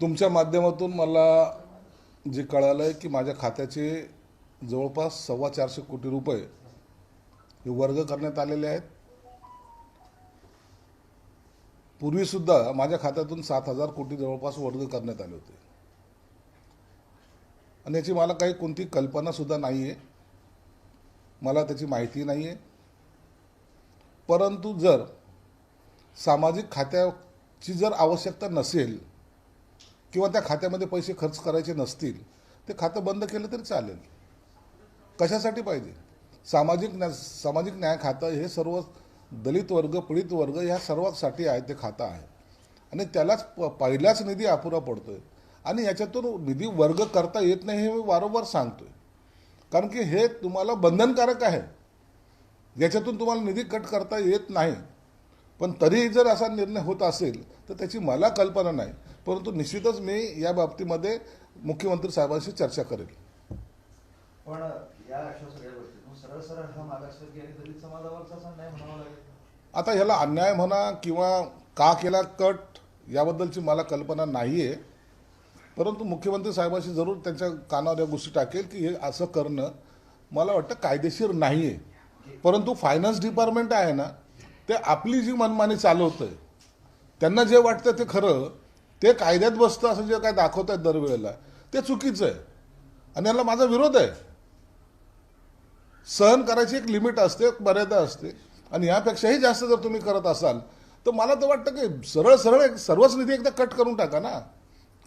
तुमच्या माध्यमातून मला जे कळालं आहे की माझ्या खात्याचे जवळपास सव्वा चारशे कोटी रुपये हे वर्ग करण्यात आलेले आहेत. पूर्वीसुद्धा माझ्या खात्यातून सात हजार कोटी जवळपास वर्ग करण्यात आले होते. आणि याची मला काही कोणती कल्पनासुद्धा नाही आहे मला त्याची माहिती नाही आहे परंतु जर सामाजिक खात्याची जर आवश्यकता नसेल किंवा त्या खात्यामध्ये पैसे खर्च करायचे नसतील ते खातं बंद केलं तरी चालेल. कशासाठी पाहिजे? सामाजिक न्या सामाजिक न्याय खातं हे सर्व दलित वर्ग पीडित वर्ग ह्या सर्वांसाठी आहे ते खातं आहे. आणि त्यालाच प पहिलाच निधी अपुरा पडतो आहे आणि याच्यातून निधी वर्ग करता येत नाही हे मी वारंवार सांगतो आहे कारण की हे तुम्हाला बंधनकारक आहे. याच्यातून तुम्हाला निधी कट करता येत नाही. पण तरीही जर असा निर्णय होत असेल तर त्याची मला कल्पना नाही. परंतु निश्चितच मी या बाबतीमध्ये मुख्यमंत्री साहेबांशी चर्चा करेल. पण या अशा सगळ्या गोष्टीतून सरळ सरळ हा मागासवर्गीय आणि दलित समाजावरचाच अन्याय म्हणावा लागेल. आता ह्याला अन्याय म्हणा किंवा का केला कट याबद्दलची मला कल्पना नाही आहे परंतु मुख्यमंत्री साहेबांशी जरूर त्यांच्या कानावर या गोष्टी टाकेल की हे असं करणं मला वाटतं कायदेशीर नाही आहे परंतु फायनान्स डिपार्टमेंट आहे ना ते आपली जी मनमानी चालवतंय त्यांना जे वाटतं ते खरं ते कायद्यात बसतं असं जे काय दाखवत आहेत दरवेळेला ते चुकीचं आहे. आणि याला माझा विरोध आहे. सहन करायची एक लिमिट असते एक मर्यादा असते. आणि यापेक्षाही जास्त जर तुम्ही करत असाल तर मला तर वाटतं की सरळ सरळ एक सर्वच निधी एकदा कट करून टाका ना.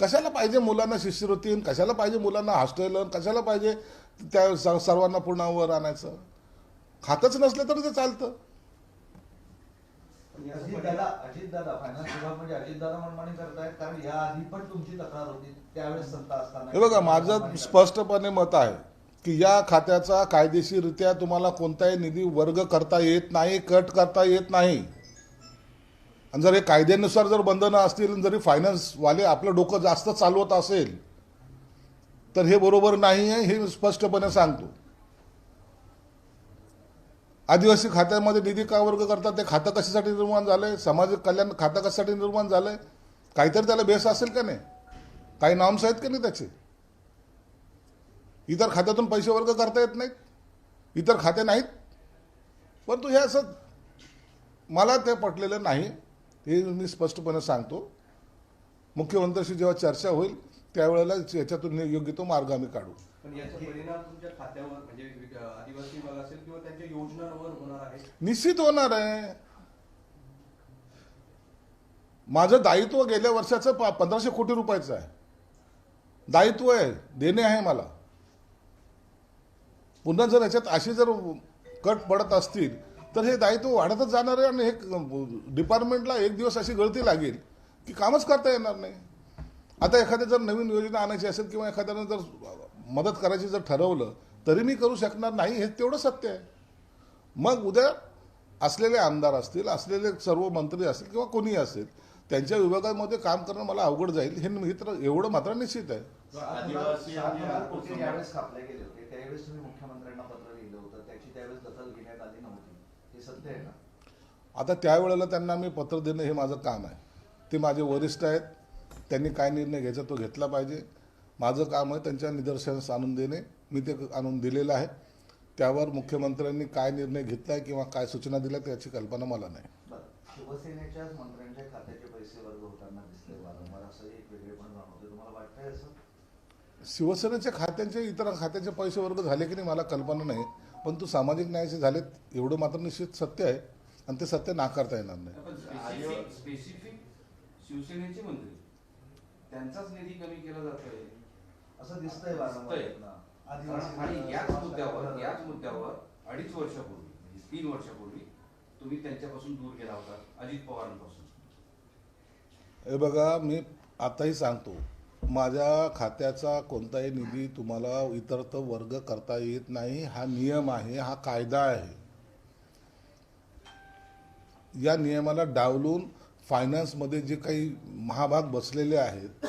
कशाला पाहिजे मुलांना शिष्यवृत्ती कशाला पाहिजे मुलांना हॉस्टेल कशाला पाहिजे त्या स- सर्वांना पूर्णावर आणायचं? खातच नसलं तर ते चालतं. अजितदादा अजितदादा फायनान्स विभाग म्हणजे अजितदादा मनमानी करतायत कारण या आधी पण तुमची तक्रार होती त्यावेळेस सत्ता असताना. हे बघा माझं स्पष्टपणे मत आहे की या खात्याचा कायदेशीररित्या तुम्हाला कोणताही निधी वर्ग करता येत नाही कट करता येत नाही. आणि जर हे कायद्यानुसार जर बंधनं असतील जरी फायनान्सवाले आपलं डोकं जास्त चालवत असेल तर हे बरोबर नाही आहे हे स्पष्टपणे सांगतो. आदिवासी खात्यामध्ये निधी का वर्ग करतात? ते खातं कशासाठी निर्माण झालं आहे समाज कल्याण खातं कशासाठी निर्माण झालं आहे काहीतरी त्याला बेस असेल का नाही? काही नॉम्स आहेत का नाही त्याचे? इतर खात्यातून पैसे वर्ग करता येत नाहीत. इतर खाते नाहीत. परंतु हे असं मला ते पटलेलं नाही. हे मी स्पष्टपणे सांगतो. मुख्यमंत्र्यांशी जेव्हा चर्चा होईल त्यावेळेला याच्यातून योग्य तो मार्ग आम्ही काढू. पण याचा परिणाम तुमच्या खात्यावर म्हणजे विक- आदिवासी भाग असेल किंवा त्यांच्या योजनांवर होणार आहे निश्चित होणार आहे. माझं दायित्व गेल्या वर्षाचं प- पंधराशे कोटी रुपयाचं आहे. दायित्व आहे देणे आहे मला. पुन्हा जर याच्यात अशी जर कट पडत असतील तर हे दायित्व वाढतच जाणार आहे आणि हे डिपार्टमेंटला एक दिवस अशी गळती लागेल की कामच करता येणार नाही. आता एखाद्या जर नवीन योजना आणायची असेल किंवा एखाद्यानं जर मदत करायची जर ठरवलं तरी मी करू शकणार नाही हे तेवढं सत्य आहे. मग उद्या असलेले आमदार असतील असलेले सर्व मंत्री असतील किंवा कोणीही असेल त्यांच्या विभागामध्ये काम करणं मला अवघड जाईल हे मित्र एवढं मात्र निश्चित आहे. हे आता त्यावेळेला त्यांना मी पत्र देणं हे माझं काम आहे. ते माझे वरिष्ठ आहेत त्यांनी काय निर्णय घ्यायचा तो घेतला पाहिजे. माझं काम आहे त्यांच्या निदर्शनास आणून देणे. मी ते आणून दिलेलं आहे. त्यावर मुख्यमंत्र्यांनी काय निर्णय घेतला आहे किंवा काय सूचना दिल्या त्याची कल्पना मला नाही. बरं. शिवसेनेच्याच मंत्र्यांच्या खात्याचे पैसे वर्ग होताना दिसले वारंवार असं एक वेगळेपण जाणवते तुम्हाला वाटतंय असं? शिवसेनेच्या खात्यांचे इतर खात्याचे पैसे वर्ग झाले की नाही मला कल्पना नाही. पण तू सामाजिक न्यायाचे झालेत एवढं मात्र निश्चित सत्य आहे. आणि ते सत्य नाकारता येणार नाही. स्पेसिफिक शिवसेनेचे मंत्री. त्यांचाच निधी कमी केला जातोय. असं दिसतंय. आदिवासी आणि याच मुद्द्यावर याच मुद्द्यावर अडीच वर्षापूर्वी म्हणजे तीन वर्षापूर्वी तुम्ही त्यांच्यापासून दूर गेला होता अजित पवारांपासून. हे बघा मी आताही सांगतो माझ्या खात्याचा कोणताही निधी तुम्हाला इतरत्र वर्ग करता येत नाही. हा नियम आहे हा कायदा आहे. या नियमाला डावलून फायनान्समध्ये जे काही महाभाग बसलेले आहेत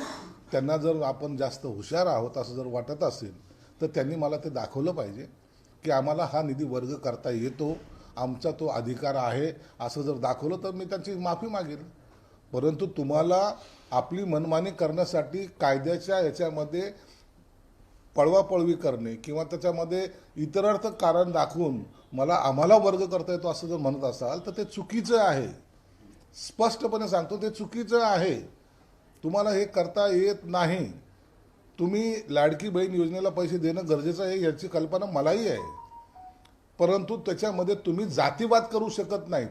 त्यांना जर आपण जास्त हुशार आहोत असं जर वाटत असेल तर त्यांनी मला ते दाखवलं पाहिजे की आम्हाला हा निधी वर्ग करता येतो आमचा तो अधिकार आहे असं जर दाखवलं तर मी त्यांची माफी मागेल. परंतु तुम्हाला आपली मनमानी करण्यासाठी कायद्याच्या याच्यामध्ये पळवापळवी करणे किंवा त्याच्यामध्ये इतरार्थ कारण दाखवून मला आम्हाला वर्ग करता येतो असं जर म्हणत असाल तर ते चुकीचं आहे. स्पष्टपणे सांगतो ते चुकीचं आहे. तुम्हाला हे करता येत नाही. तुम्ही लाडकी बहीण योजनेला पैसे देणं गरजेचं आहे याची कल्पना मलाही आहे. परंतु त्याच्यामध्ये तुम्ही जातीवाद करू शकत नाहीत.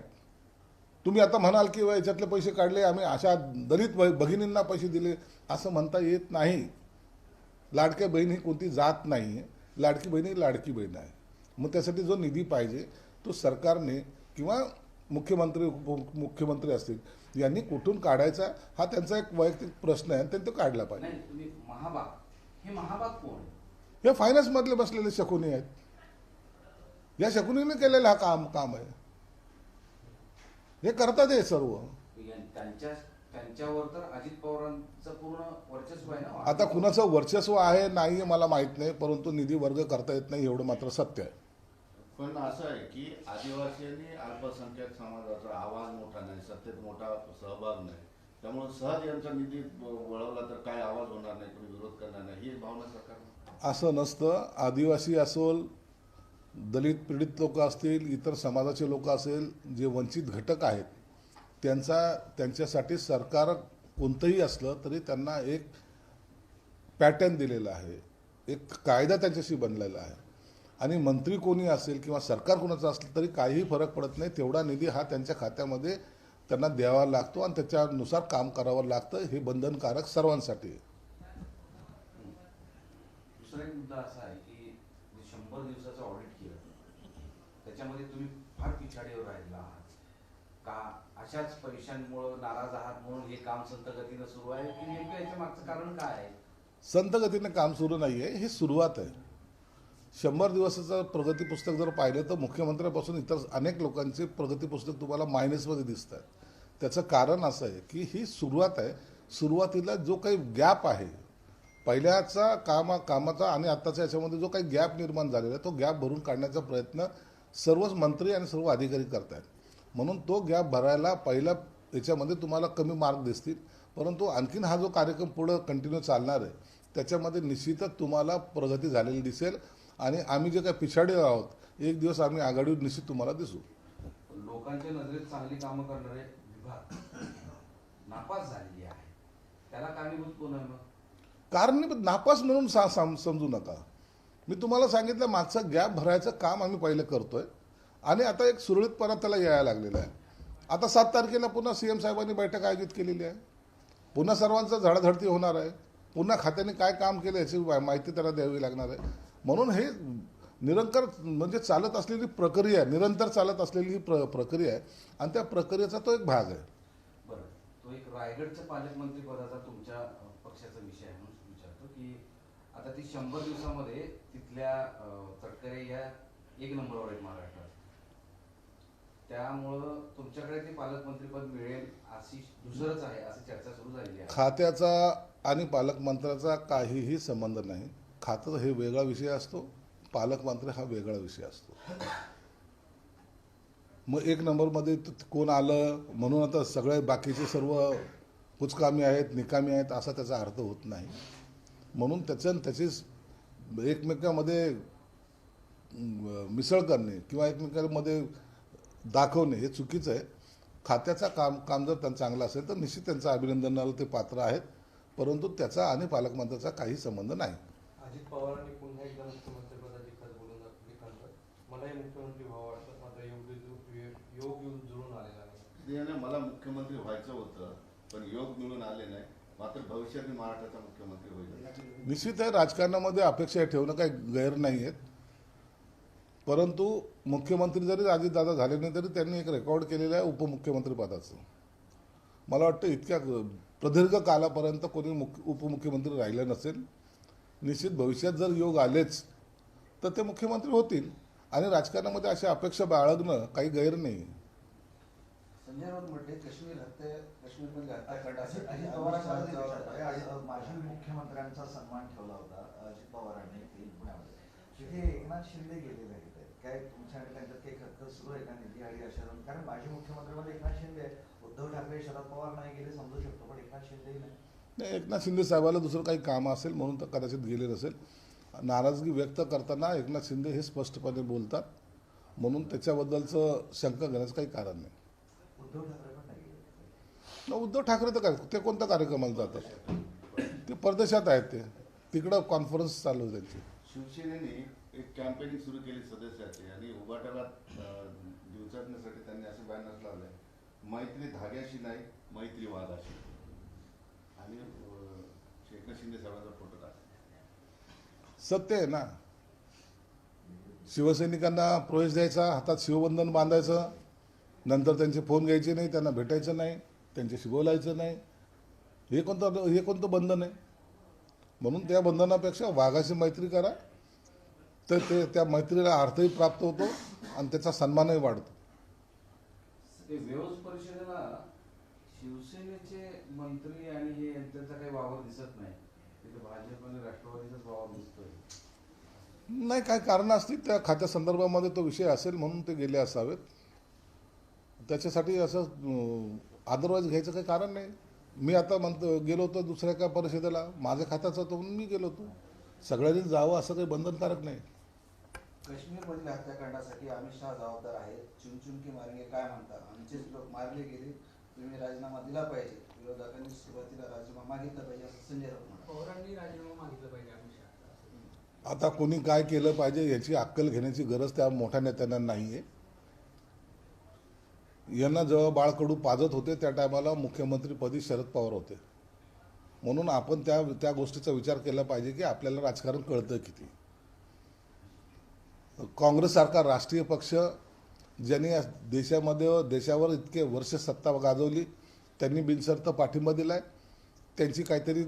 तुम्ही आता म्हणाल की याच्यातले पैसे काढले आम्ही अशा दलित भ- भगिनींना पैसे दिले. असं म्हणता येत नाही. लाडक्या बहीण ही कोणती जात नाही आहे. लाडकी बहीण ही लाडकी बहीण आहे. मग त्यासाठी जो निधी पाहिजे तो सरकारने किंवा मुख्यमंत्री उपमुख्यमंत्री असतील यांनी कुठून काढायचा हा त्यांचा एक वैयक्तिक प्रश्न आहे आणि त्यांनी तो काढला पाहिजे. हे कोण? हे फायनान्समधले बसलेले शकुनी आहेत. या शकुनीने केलेलं हा काम काम आहे. हे करतात हे सर्व. त्यांच्यावर तर अजित पवारांचं पूर्ण वर्चस्व आहे ना. आता कुणाचं वर्चस्व आहे नाही मला माहीत नाही परंतु निधी वर्ग करता येत नाही एवढं मात्र सत्य आहे. पण असं आहे की आदिवासी आणि अल्पसंख्याक समाजाचा आवाज मोठा नाही सत्तेत मोठा सहभाग नाही. त्यामुळे सहज यांचा निधी वळवला तर काय आवाज होणार नाही कोणी विरोध करणार नाही ही भावना सरकार असं नसतं. आदिवासी असोल दलित पीडित लोक असतील इतर समाजाचे लोक असेल जे वंचित घटक आहेत त्यांचा त्यांच्यासाठी सरकार कोणतंही असलं तरी त्यांना एक पॅटर्न दिलेला आहे. एक कायदा त्यांच्याशी बनलेला आहे. आणि मंत्री कोणी असेल किंवा सरकार कोणाचं असलं तरी काहीही फरक पडत नाही. तेवढा निधी हा त्यांच्या खात्यामध्ये त्यांना द्यावा लागतो आणि त्याच्यानुसार काम करावं लागतं. हे बंधनकारक सर्वांसाठी. दुसरा एक मुद्दा असा आहे की शंभर दिवसाचं ऑडिट केलं त्याच्यामध्ये तुम्ही फार पिछाडीवर राहिला आहात. का अशाच पैशांमुळं नाराज आहात म्हणून हे काम संत गतीनं सुरू आहे? की नेमकं याच्या मागचं कारण काय आहे? संत गतीने काम सुरू नाही आहे ही सुरुवात आहे. शंभर दिवसाचं प्रगती पुस्तक जर पाहिलं तर मुख्यमंत्र्यापासून इतर अनेक लोकांचे प्रगती पुस्तक तुम्हाला मायनसमध्ये दिसत आहेत त्याचं कारण असं आहे की ही सुरुवात आहे. सुरुवातीला जो काही गॅप आहे पहिल्याचा कामा कामाचा आणि आत्ताच्या याच्यामध्ये जो काही गॅप निर्माण झालेला आहे तो गॅप भरून काढण्याचा प्रयत्न सर्वच मंत्री आणि सर्व अधिकारी करत आहेत म्हणून तो गॅप भरायला पहिल्या याच्यामध्ये तुम्हाला कमी मार्क दिसतील. परंतु आणखीन हा जो कार्यक्रम पुढं कंटिन्यू चालणार आहे त्याच्यामध्ये निश्चितच तुम्हाला प्रगती झालेली दिसेल. आणि आम्ही जे काही पिछाडी आहोत एक दिवस आम्ही आघाडीवर निश्चित तुम्हाला दिसू. लोकांच्या नजरेत चांगली कामं करणारे विभाग नापास झालेली आहे त्याला कारणीभूत कोण आहे मग? कारण नापास म्हणून सा साम- समजू नका. मी तुम्हाला सांगितलं मागचा गॅप भरायचं काम आम्ही पहिलं करतोय. आणि आता एक सुरळीतपणा त्याला यायला लागलेला आहे. आता सात तारखेला पुन्हा सीएम साहेबांनी बैठक आयोजित केलेली आहे. पुन्हा सर्वांचं झाडाझडती होणार आहे. पुन्हा खात्याने काय काम केलं याची माहिती त्याला द्यावी लागणार आहे. म्हणून हे निरंतर म्हणजे चालत असलेली प्रक्रिया आहे निरंतर चालत असलेली ही प्र प्रक्रिया आहे. आणि त्या प्रक्रियेचा तो एक भाग आहे. बरं. तो एक रायगडच्या पालकमंत्री पदाचा तुमच्या पक्षाचा विषय आहे म्हणून विचारतो की आता ती शंभर दिवसामध्ये तिथल्या तटकरे या एक नंबरवर आहेत महाराष्ट्रात. त्यामुळं तुमच्याकडे ते पालकमंत्रीपद मिळेल अशी दुसरंच आहे अशी चर्चा सुरू झालेली आहे. खात्याचा आणि पालकमंत्र्याचा काहीही संबंध नाही. खातं हे वेगळा विषय असतो पालकमंत्री हा वेगळा विषय असतो. मग एक नंबरमध्ये कोण आलं म्हणून आता सगळे बाकीचे सर्व कुचकामी आहेत निकामी आहेत असा त्याचा अर्थ होत नाही. म्हणून त्याच्या त्याची एकमेकांमध्ये मिसळ करणे किंवा एकमेकांमध्ये दाखवणे हे चुकीचं आहे. खात्याचा काम काम जर त्यांना चांगलं असेल तर निश्चित त्यांचं अभिनंदनाला ते पात्र आहेत. परंतु त्याचा आणि पालकमंत्र्याचा काही संबंध नाही. अजित पवारांनी पुन्हा एकदा मुख्यमंत्रीपदाची खत बोलून दाखवली मलाही मुख्यमंत्री व्हावं वाटतं मात्र योग जु- योग येऊन जुळून आलेला नाही मला मुख्यमंत्री व्हायचं होतं पण योग मिळून आले नाही. मात्र भविष्यात मी महाराष्ट्राचा मुख्यमंत्री होईल. निश्चित आहे राजकारणामध्ये अपेक्षा ठेवणं काही गैर नाही आहेत. परंतु मुख्यमंत्री जरी अजितदादा झाले नाही तरी त्यांनी एक रेकॉर्ड केलेलं आहे उपमुख्यमंत्री पदाचं. मला वाटतं इतक्या प्रदीर्घ कालापर्यंत कोणी मुख्य उपमुख्यमंत्री राहिलं नसेल. निश्चित भविष्यात जर योग आलेच तर ते मुख्यमंत्री होतील. आणि राजकारणामध्ये अशा अपेक्षा बाळगणं काही गैर नाही संजय राऊत म्हटले काश्मीर हत्या काश्मीरमध्ये हत्याकांड असेल अजित पवारांचा अजित- माजी मुख्यमंत्र्यांचा सन्मान ठेवला होता अजित पवारांनी पुण्यामध्ये. तिथे एकनाथ शिंदे गेलेले आहेत. काय तुमच्या त्यांच्यात काही खतखत सुरू आहे का? निधी आणि अशा कारण माजी मुख्यमंत्र्यांमध्ये एकनाथ शिंदे. उद्धव ठाकरे शरद पवार नाही गेले समजू शकतो पण एकनाथ शिंदेही नाही. नाही एकनाथ शिंदे साहेबाला दुसरं काही काम असेल म्हणून तर कदाचित गेले नसेल नाराजगी व्यक्त करताना एकनाथ शिंदे हे स्पष्टपणे बोलतात. म्हणून त्याच्याबद्दलचं शंका घेण्याचं काही कारण नाही. उद्धव ठाकरे पण नाही गेले न उद्धव ठाकरे तर काय? ते कोणत्या कार्यक्रमाला जातात? ते परदेशात आहेत ते. तिकडं कॉन्फरन्स चालू आहे त्यांची. शिवसेनेने एक कॅम्पेनिंग सुरू केली सदस्याची आणि उभाटाला दिवसाटण्यासाठी त्यांनी असे बॅनर्स लावले. मैत्री धाग्याशी नाही मैत्री वादाशी. आणि एकनाथ शिंदे साहेबांचा फोटो टाकला सत्य आहे ना? शिवसैनिकांना प्रवेश द्यायचा हातात शिवबंधन बांधायचं नंतर त्यांचे फोन घ्यायचे नाही त्यांना भेटायचं नाही त्यांच्याशी बोलायचं नाही. हे कोणतं हे कोणतं बंधन आहे? म्हणून त्या बंधनापेक्षा वाघाशी मैत्री करा. तर ते त्या मैत्रीला अर्थही प्राप्त होतो आणि त्याचा सन्मानही वाढतो. शिवसेनेचे मंत्री आणि हे यांचा काही वावर दिसत नाही. तिथे भाजप आणि राष्ट्रवादीचाच वावर दिसतोय. नाही काय कारणं असतील त्या खात्या संदर्भामध्ये तो विषय असेल म्हणून ते गेले असावेत. त्याच्यासाठी असं अदरवाईज घ्यायचं काही कारण नाही. मी आता म्हणतो गेलो होतो दुसऱ्या एका परिषदेला. माझ्या खात्याचा होतो म्हणून मी गेलो होतो. सगळ्यांनी जावं असं काही बंधनकारक नाही. काश्मीरमधील हत्याकांडासाठी अमित शहा जबाबदार आहेत. चुनचुनकी मारेंगे काय म्हणता आमचेच लोक मारले गेले. तुम्ही राजीनामा दिला पाहिजे. विरोधकांनी सुरुवातीला राजीनामा मागितला पाहिजे असं संजय राऊत म्हणाले. पवारांनी राजीनामा मागितला पाहिजे अमित शहा. आता कोणी काय केलं पाहिजे याची अक्कल घेण्याची गरज त्या मोठ्या नेत्यांना नाही आहे यांना जेव्हा बाळकडू पाजत होते त्या टायमाला मुख्यमंत्रीपदी शरद पवार होते. म्हणून आपण त्या त्या गोष्टीचा विचार केला पाहिजे की आपल्याला राजकारण कळतं किती. काँग्रेससारखा राष्ट्रीय पक्ष ज्यांनी या देशामध्ये देशावर इतके वर्ष सत्ता गाजवली त्यांनी बिनसर्त पाठिंबा दिला आहे त्यांची काहीतरी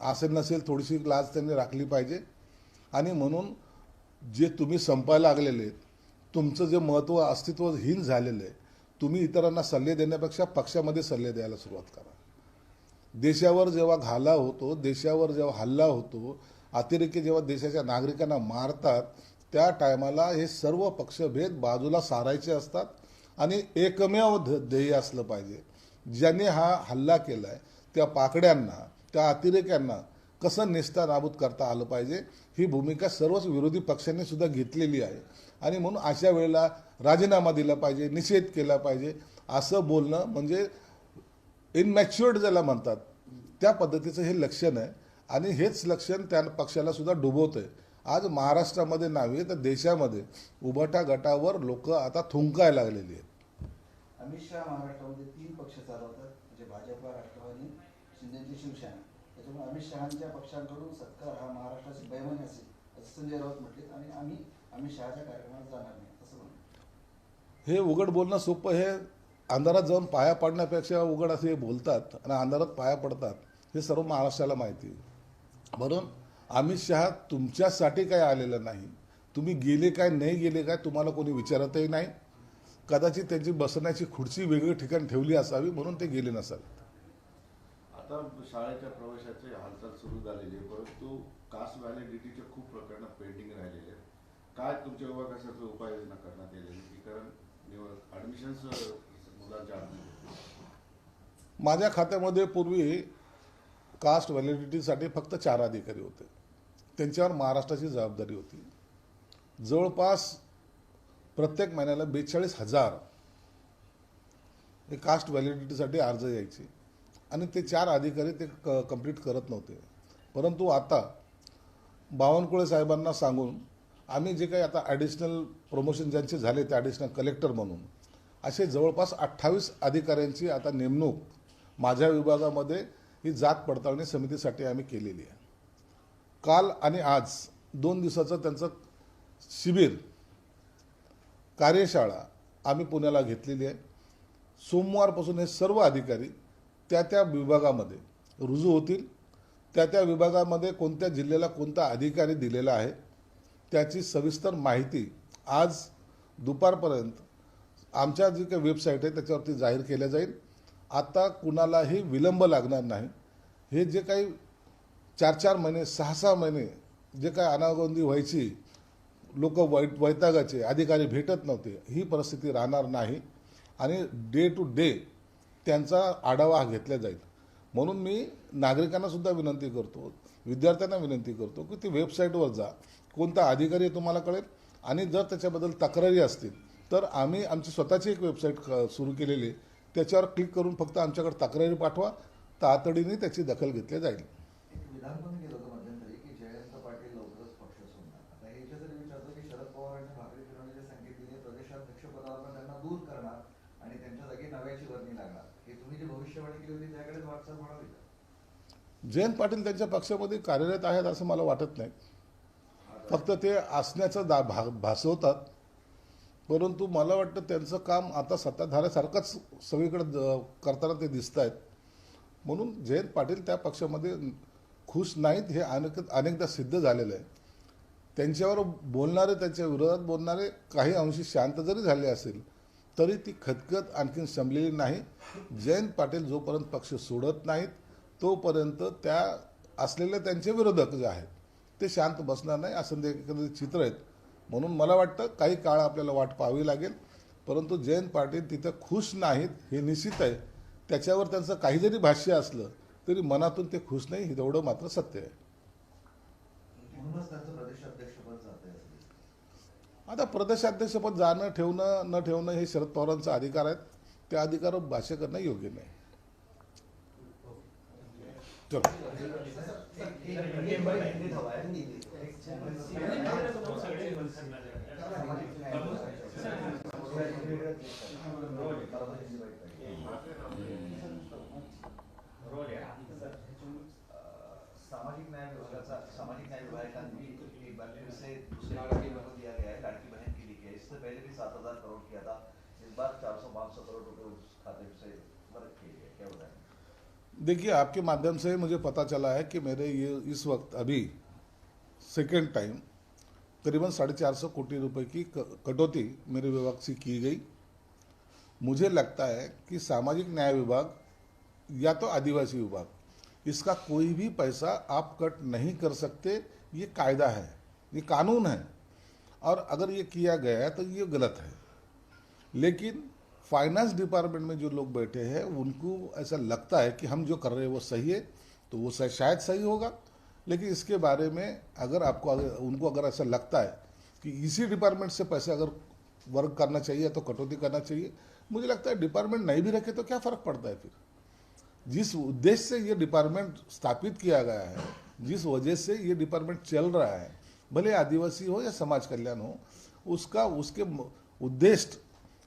असेल नसेल थोडीशी लाज त्यांनी राखली पाहिजे. आणि म्हणून जे तुम्ही संपायला लागलेले आहेत, तुमचं जे महत्त्व अस्तित्वहीन झालेलं आहे तुम्ही इतरांना सल्ले देण्यापेक्षा पक्षामध्ये सल्ले द्यायला सुरुवात करा. देशावर जेव्हा घाला होतो देशावर जेव्हा हल्ला होतो अतिरेकी जेव्हा देशाच्या नागरिकांना मारतात त्या टायमाला हे सर्व पक्षभेद बाजूला सारायचे असतात आणि एकमेव ध- ध्येय असलं पाहिजे. ज्यांनी हा हल्ला केला आहे त्या पाकड्यांना त्या अतिरेक्यांना कसं निष्ठा नाबूद करता आलं पाहिजे ही भूमिका सर्वच विरोधी पक्षांनी सुद्धा घेतलेली आहे. आणि म्हणून अशा वेळेला राजीनामा दिला पाहिजे निषेध केला पाहिजे असं बोलणं म्हणजे इनमॅच्युअर्ड ज्याला म्हणतात त्या पद्धतीचं हे लक्षण आहे. आणि हेच लक्षण त्या पक्षाला सुद्धा डुबवतंय. आज महाराष्ट्रामध्ये नव्हे तर देशामध्ये उभटा गटावर लोक आता थुंकायला लागलेली आहेत. अमित शहा महाराष्ट्रामध्ये तीन पक्ष चालवतात म्हणजे भाजप राष्ट्रवादी शिंदेची शिवसेना. त्याच्यामुळे अमित शहांच्या पक्षांकडून सत्कार हा महाराष्ट्राची बैमानी असेल असं संजय राऊत म्हटले आणि आम्ही अमित शहाच्या कार्यक्रमाला जाणार नाही असं म्हणलं हे उघड बोलणं सोपं हे अंधारात जाऊन पाया पडण्यापेक्षा उघड असे बोलतात आणि अंधारात पाया पडतात हे सर्व महाराष्ट्राला माहिती आहे. म्हणून अमित शहा तुमच्यासाठी काय आलेलं नाही. तुम्ही गेले काय नाही गेले काय तुम्हाला कोणी विचारतही नाही. कदाचित त्यांची बसण्याची खुर्ची वेगळी ठिकाणी ठेवली असावी म्हणून ते गेले नसावे आता शाळेच्या प्रवेशाची हालचाल सुरू झालेली आहे परंतु कास्ट व्हॅलिडिटीचे खूप प्रकरण पेंडिंग राहिलेले आहेत. काय तुमच्या विभागासाठी उपाययोजना करण्यात की कारण ॲडमिशन्स मुलांच्या माझ्या खात्यामध्ये पूर्वी कास्ट व्हॅलिडिटीसाठी फक्त चार अधिकारी होते. त्यांच्यावर महाराष्ट्राची जबाबदारी होती. जवळपास प्रत्येक महिन्याला बेचाळीस हजार हे कास्ट व्हॅलिडिटीसाठी अर्ज यायचे. आणि ते चार अधिकारी ते क कंप्लीट करत नव्हते. परंतु आता बावनकुळे साहेबांना सांगून आम्ही जे काही आता ॲडिशनल प्रमोशन ज्यांचे झाले ते ॲडिशनल कलेक्टर म्हणून असे जवळपास अठ्ठावीस अधिकाऱ्यांची आता नेमणूक माझ्या विभागामध्ये ही जात पडताळणी समितीसाठी आम्ही केलेली आहे. काल आणि आज दोन दिवसाचं त्यांचं शिबिर कार्यशाळा आम्ही पुण्याला घेतलेली आहे. सोमवारपासून हे सर्व अधिकारी त्या त्या विभागामध्ये रुजू होतील. त्या त्या विभागामध्ये कोणत्या जिल्ह्याला कोणता अधिकारी दिलेला आहे त्याची सविस्तर माहिती आज दुपारपर्यंत आमच्या जी काही वेबसाईट आहे त्याच्यावरती जाहीर केल्या जाईल. आता कुणालाही विलंब लागणार नाही. हे जे काही चार चार महिने सहा सहा महिने जे काय अनागोंदी व्हायची लोक वै वैतागाचे अधिकारी भेटत नव्हते ही परिस्थिती राहणार नाही. आणि डे टू डे त्यांचा आढावा हा घेतला जाईल. म्हणून मी नागरिकांनासुद्धा विनंती करतो विद्यार्थ्यांना विनंती करतो की ती वेबसाईटवर जा. कोणता अधिकारी तुम्हाला कळेल? आणि जर त्याच्याबद्दल तक्रारी असतील तर आम्ही आमची स्वतःची एक वेबसाईट सुरू केलेली त्याच्यावर क्लिक करून फक्त आमच्याकडे तक्रारी पाठवा. तातडीने त्याची दखल घेतली जाईल. विधान पण केलं होतं मध्यंतरी की जयंत पाटील लवकरच पक्ष सोडणार. आता याच्यासाठी विचारतो की शरद पवारांनी भाकरी फिरवणे जे सांगितले ते प्रदेशाध्यक्ष पदावरून त्यांना दूर करणार आणि त्यांच्या जागी नव्याची वर्णी लागणार. हे तुम्ही जी भविष्यवाणी केली होती त्याकडेच वाटचाल म्हणावी का? जयंत पाटील त्यांच्या पक्षामध्ये कार्यरत आहेत असं मला वाटत नाही. फक्त ते असण्याचं दा भा भासवतात. परंतु मला वाटतं त्यांचं काम आता सत्ताधाऱ्यासारखंच सगळीकडे करताना ते दिसत आहेत म्हणून जयंत पाटील त्या पक्षामध्ये खुश नाहीत हे अनेक अनेकदा सिद्ध झालेलं आहे. त्यांच्यावर बोलणारे त्यांच्या विरोधात बोलणारे काही अंशी शांत जरी झाले असेल तरी ती खतखत आणखीन संपलेली नाही. जयंत पाटील जोपर्यंत पक्ष सोडत नाहीत तोपर्यंत त्या असलेले त्यांचे विरोधक जे आहेत ते शांत बसणार नाही असं ते एकंदरीत चित्र आहेत. म्हणून मला वाटतं काही काळ आपल्याला वाट पाहावी लागेल परंतु जयंत पाटील तिथं खुश नाहीत हे निश्चित आहे. त्याच्यावर त्यांचं काही जरी भाष्य असलं तरी मनातून ते खुश नाही हे तेवढं मात्र सत्य आहे. आता प्रदेशाध्यक्षपद जाणं ठेवणं न ठेवणं हे शरद पवारांचा अधिकार आहेत. त्या अधिकारावर भाष्य करणं योग्य नाही. चलो. सामाजिक न्याय बार फिर से दूसरे को दिया गया है, लाड़की बहन के लिए। इससे पहले भी सात हज़ार करोड़ किया था, इस बार चार सौ पाँच सौ करोड़ उस खाते से वर्ग किए गए। क्या देखिए, आपके माध्यम से मुझे पता चला है कि मेरे ये, इस वक्त अभी सेकेंड टाइम करीबन साढ़े चार सौ कोटि रुपए की, कटौती मेरे विभाग से की गई। मुझे लगता है कि सामाजिक न्याय विभाग या तो आदिवासी विभाग इसका कोई भी पैसा आप कट नहीं कर सकते ये कायदा है ये कानून है। और अगर ये किया गया तो ये गलत है। लेकिन फाइनेंस डिपार्टमेंट में जो लोग बैठे हैं उनको ऐसा लगता है कि हम जो कर रहे हैं वो सही है तो वो शायद सही होगा। लेकिन इसके बारे में अगर आपको अगर, उनको अगर ऐसा लगता है कि इसी डिपार्टमेंट से पैसे अगर वर्क करना चाहिए तो कटौती करना चाहिए मुझे लगता है डिपार्टमेंट नहीं भी रखे तो क्या फ़र्क पड़ता है फिर? जिस उद्देश्य से ये डिपार्टमेंट स्थापित किया गया है, जिस वजह से ये डिपार्टमेंट चल रहा है, भले आदिवासी हो या समाज कल्याण हो, उसका, उसके उद्देश्य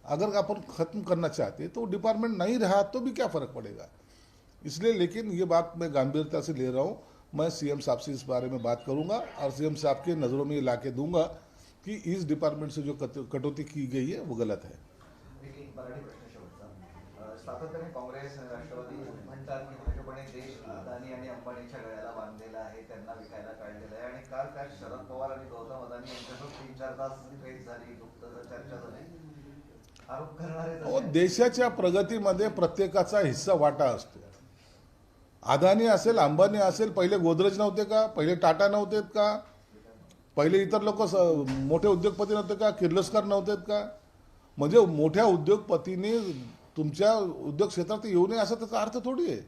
अगर अपन खत्म करना चाहते तो डिपार्टमेंट नहीं रहा तो भी क्या फ़र्क पड़ेगा? इसलिए लेकिन ये बात मैं गंभीरता से ले रहा हूँ। मैं सीएम साहब से इस बारे में बात करूँगा और सीएम साहब के नज़रों में ये ला दूँगा कि इस डिपार्टमेंट से जो कटौती की गई है वो गलत है। काँग्रेस, राष्ट्रवादी म्हणतात की भाजपने देश अदानी आणि अंबानीच्या गळ्याला बांधलेला आहे. त्यांना विकायला काढलेलं आहे. आणि काल काय? शरद पवार आणि गौतम अदानी यांच्यासोबत तीन चार तास भेट झाली. गुप्त चर्चा झाली. देशाच्या प्रगतीमध्ये प्रत्येकाचा हिस्सा वाटा असतो. अदानी असेल अंबानी असेल पहिले गोदरेज नव्हते का? पहिले टाटा नव्हते का? पहिले इतर लोक मोठे उद्योगपती नव्हते का? किर्लोस्कर नव्हते का? म्हणजे मोठ्या उद्योगपतीने तुमच्या उद्योग क्षेत्रात येऊ नये असा त्याचा अर्थ थोडी आहे.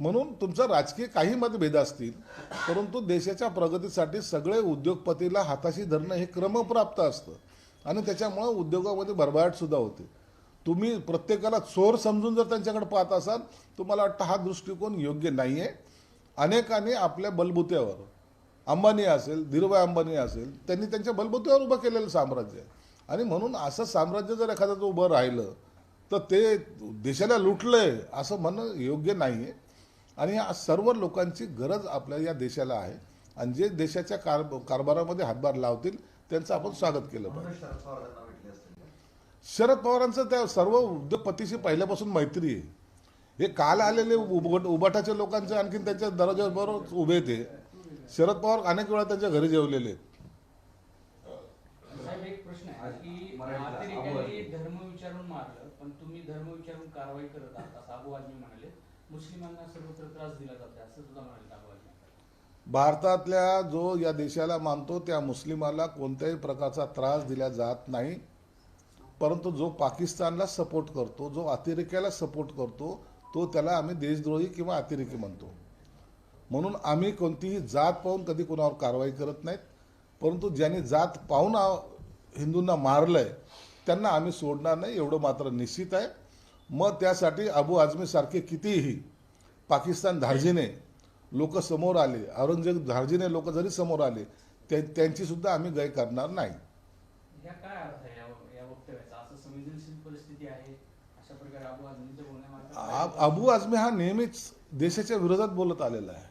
म्हणून तुमचा राजकीय काही मतभेद असतील परंतु देशाच्या प्रगतीसाठी सगळे उद्योगपतीला हाताशी धरणं हे क्रमप्राप्त असतं. आणि त्याच्यामुळं उद्योगामध्ये भरभराटसुद्धा होते. तुम्ही प्रत्येकाला चोर समजून जर त्यांच्याकडे पाहत असाल तुम्हाला वाटतं हा दृष्टिकोन योग्य नाही आहे अनेकांनी आपल्या बलबुत्यावर अंबानी असेल धीरूभाई अंबानी असेल त्यांनी त्यांच्या बलबुत्यावर उभं केलेलं साम्राज्य आहे. आणि म्हणून असं साम्राज्य जर एखाद्याचं उभं राहिलं तर ते देशाला लुटलंय असं म्हणणं योग्य नाही आहे आणि या सर्व लोकांची गरज आपल्या या देशाला आहे. आणि जे देशाच्या कार कारभारामध्ये हातभार लावतील त्यांचं आपण स्वागत केलं पाहिजे. शरद पवारांचं त्या सर्व उद्योगपतीशी पहिल्यापासून मैत्री आहे. हे काल आलेले उबट उबाटाच्या लोकांचे आणखीन त्यांच्या दरवाज्याबरोबर उभे ते. शरद पवार अनेक वेळा त्यांच्या घरी जेवलेले आहेत. साहेब एक प्रश्न आहे की मराठीला नातेवाईकांनी अबू धर्म विचारून मारलं पण तुम्ही धर्म विचारून कारवाई करत आहात असं अबू म्हणाले. मुस्लिमांना सर्वत्र त्रास दिला जातो असं सुद्धा म्हणाले अबू भारतातल्या जो या देशाला मानतो त्या मुस्लिमाला कोणत्याही प्रकारचा त्रास दिला जात नाही. परंतु जो पाकिस्तानला सपोर्ट करतो जो अतिरेक्याला सपोर्ट करतो तो त्याला आम्ही देशद्रोही किंवा अतिरेकी म्हणतो. म्हणून आम्ही कोणतीही जात पाहून कधी कोणावर कारवाई करत नाहीत. परंतु ज्यांनी जात पाहून हिंदूंना हिंदूंना मारलंय त्यांना आम्ही सोडणार नाही एवढं मात्र निश्चित आहे. मग त्यासाठी अबू आझमी सारखे कितीही पाकिस्तान धार्जिने लोक समोर आले औरंगजेब धार्जिने लोक जरी समोर आले त्या- त्यांची सुद्धा आम्ही गय करणार नाही. अबू आझमी हा नेहमीच देशाच्या विरोधात बोलत आलेला आहे.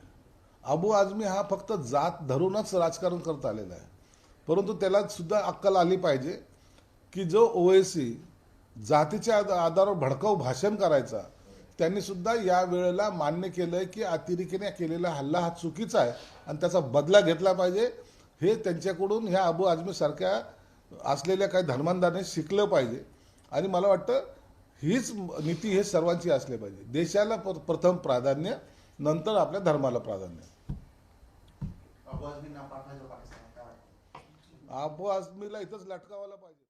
अबू आझमी हा फक्त जात धरूनच राजकारण करत आलेला आहे. परंतु त्याला सुद्धा अक्कल आली पाहिजे की जो ओएसी जातीच्या आध- आधारावर भडकाऊ भाषण करायचा. त्यांनी सुद्धा या वेळेला मान्य केलंय की अतिरेकीने केलेला हल्ला हा चुकीचा आहे आणि त्याचा बदला घेतला पाहिजे. हे त्यांच्याकडून ह्या अबू आझमी सारख्या असलेल्या काही धर्मांधाने शिकलं पाहिजे. आणि मला वाटतं हीच नीती हे सर्वांची असली पाहिजे. देशाला प्र- प्रथम प्राधान्य नंतर आपल्या धर्माला प्राधान्य. अबू आझमीला इथंच लटकावायला पाहिजे.